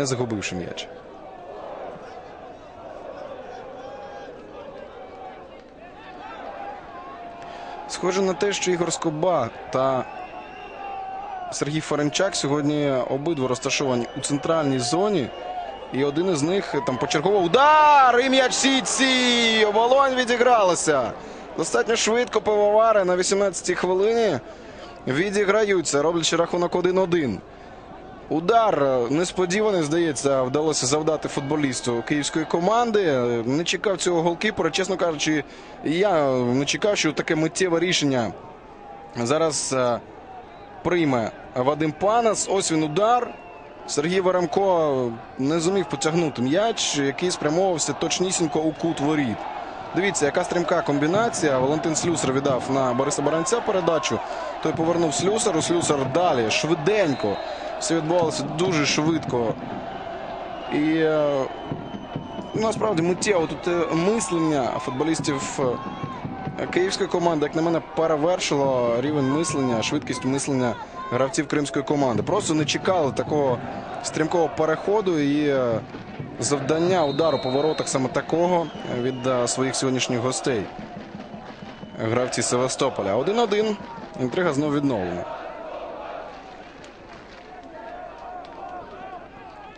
не загубивши м'яч. Схоже на те, що Ігор Скоба та Сергій Фаренчак сьогодні обидва розташовані у центральній зоні. І один із них там почергово удар! І м'яч сітці! Оболонь відігралася. Достатньо швидко пивовари на 18-й хвилині відіграються, роблячи рахунок 1-1. Удар е, несподіваний, здається, вдалося завдати футболісту київської команди. Е, Не чекав цього голкіпера. Чесно кажучи, я не чекав, що таке миттєве рішення зараз е, прийме Вадим Панас. Ось він удар. Сергій Веремко не зумів потягнути м'яч, який спрямовувався точнісінько у кут воріт. Дивіться, яка стрімка комбінація. Валентин Слюсар віддав на Бориса Баранця передачу. Той повернув Слюсару. Слюсар далі швиденько. Все відбувалося дуже швидко. І е, насправді миттєво тут е, мислення футболістів е, київської команди, як на мене, перевершило рівень мислення, швидкість мислення гравців кримської команди. Просто не чекали такого стрімкого переходу і завдання удару по воротах саме такого від своїх сьогоднішніх гостей. Гравці Севастополя. 1-1. Інтрига знову відновлена.